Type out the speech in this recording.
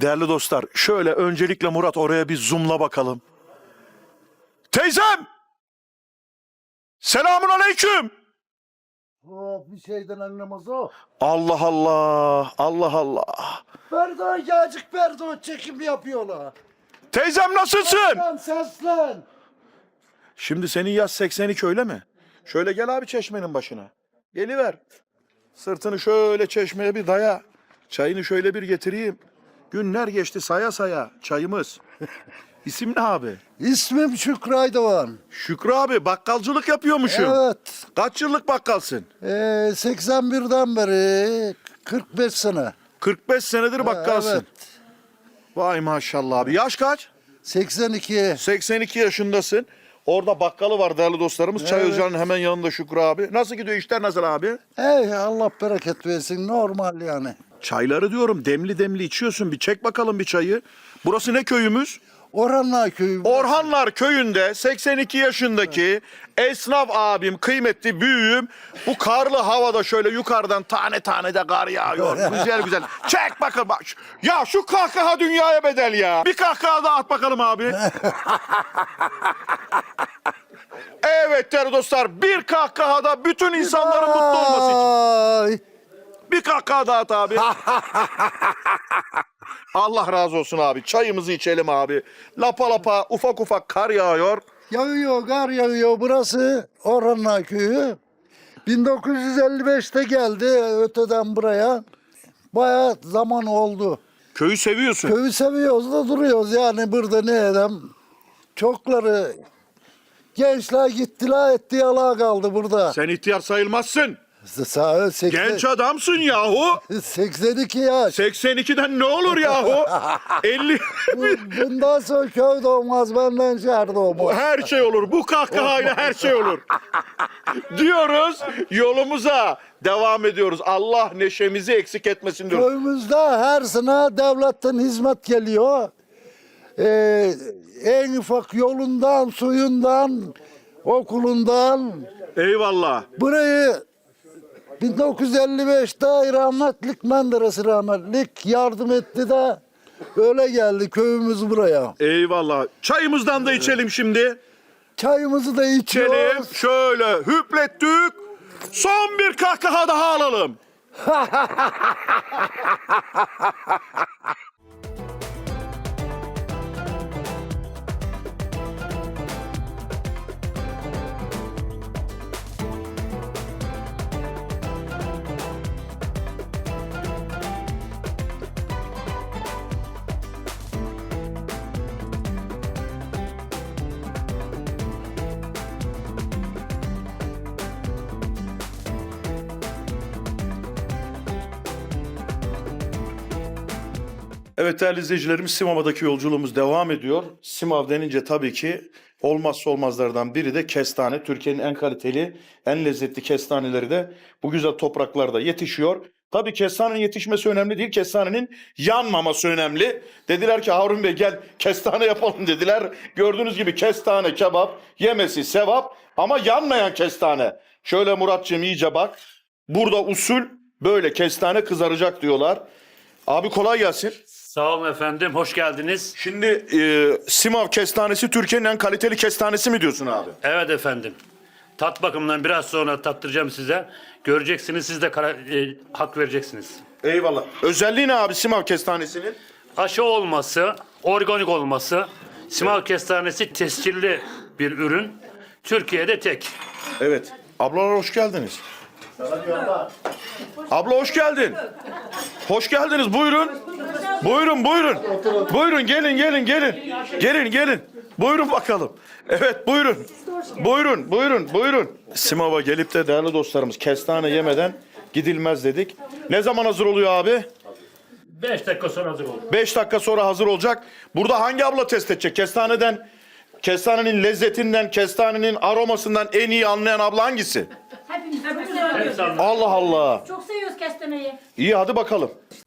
Değerli dostlar, şöyle öncelikle Murat oraya bir zoomla bakalım. Teyzem! Selamun aleyküm! Oh, bir şeyden anlamaz o. Allah Allah, Allah Allah. Berdo yağcık Berdo çekim yapıyorlar. Teyzem nasılsın? Lan seslen. Şimdi senin yaş 82 öyle mi? Şöyle gel abi çeşmenin başına. Geliver. Sırtını şöyle çeşmeye bir daya. Çayını şöyle bir getireyim. Günler geçti saya saya çayımız. İsim ne abi? İsmim Şükrü Aydoğan. Şükrü abi bakkalcılık yapıyormuşum. Evet. Kaç yıllık bakkalsın? Ee, 81'den beri 45 sene. 45 senedir bakkalsın. Evet. Vay maşallah abi. Yaş kaç? 82. 82 yaşındasın. Orada bakkalı var değerli dostlarımız. Çay Evet. ocağının hemen yanında Şükrü abi. Nasıl gidiyor işler nasıl abi? Ey Allah bereket versin normal yani. Çayları diyorum demli demli içiyorsun. Bir çek bakalım bir çayı. Burası ne köyümüz? Orhanlar köyü. Orhanlar köyünde 82 yaşındaki esnaf abim, kıymetli büyüğüm bu karlı havada şöyle yukarıdan tane tane de kar yağıyor. güzel güzel. Çek bakalım. bak. Ya şu kahkaha dünyaya bedel ya. Bir kahkaha daha at bakalım abi. evet değerli dostlar bir kahkahada bütün insanların mutlu olması için. Ay. Bir kahkaha daha at abi. Allah razı olsun abi. Çayımızı içelim abi. Lapa lapa ufak ufak kar yağıyor. Yağıyor, kar yağıyor. Burası Orhanlar köyü. 1955'te geldi öteden buraya. Bayağı zaman oldu. Köyü seviyorsun. Köyü seviyoruz da duruyoruz yani burada ne edem. Çokları gençler gittiler etti yalağa kaldı burada. Sen ihtiyar sayılmazsın. Sağ 80, Genç adamsın yahu. 82 yaş. 82'den ne olur yahu? 50 Bu- Bundan sonra köy doğmaz benden şehir doğmaz. her şey olur. Bu kahkahayla her şey olur. Diyoruz yolumuza devam ediyoruz. Allah neşemizi eksik etmesin diyoruz. Köyümüzde her sene devletten hizmet geliyor. Ee, en ufak yolundan, suyundan, okulundan. Eyvallah. Burayı 1955'te rahmetlik Menderes rahmetlik yardım etti de öyle geldi köyümüz buraya. Eyvallah. Çayımızdan da içelim şimdi. Çayımızı da İçelim. içiyoruz. Şöyle hüplettik. Son bir kahkaha daha alalım. Evet değerli izleyicilerimiz Simav'daki yolculuğumuz devam ediyor. Simav denince tabii ki olmazsa olmazlardan biri de kestane. Türkiye'nin en kaliteli, en lezzetli kestaneleri de bu güzel topraklarda yetişiyor. Tabii kestanenin yetişmesi önemli değil, kestanenin yanmaması önemli. Dediler ki Harun Bey gel kestane yapalım dediler. Gördüğünüz gibi kestane kebap, yemesi sevap ama yanmayan kestane. Şöyle Muratcığım iyice bak. Burada usul böyle kestane kızaracak diyorlar. Abi kolay gelsin. Sağ olun efendim, hoş geldiniz. Şimdi e, Simav kestanesi Türkiye'nin en kaliteli kestanesi mi diyorsun abi? Evet efendim. Tat bakımından biraz sonra tattıracağım size. Göreceksiniz, siz de kara- e, hak vereceksiniz. Eyvallah. Özelliği ne abi Simav kestanesinin? Aşı olması, organik olması, Simav kestanesi tescilli bir ürün. Türkiye'de tek. Evet. Ablalar hoş geldiniz. Abla hoş geldin. Hoş geldiniz. Buyurun. Buyurun, buyurun. Buyurun gelin, gelin, gelin. Gelin, gelin. Buyurun bakalım. Evet, buyurun. Buyurun, buyurun, buyurun. Simav'a gelip de değerli dostlarımız kestane yemeden gidilmez dedik. Ne zaman hazır oluyor abi? 5 dakika sonra hazır olur. 5 dakika sonra hazır olacak. Burada hangi abla test edecek? Kestaneden, kestanenin lezzetinden, kestanenin aromasından en iyi anlayan abla hangisi? Hepimiz çok seviyoruz. Allah Allah. Çok seviyoruz kestaneyi. İyi hadi bakalım.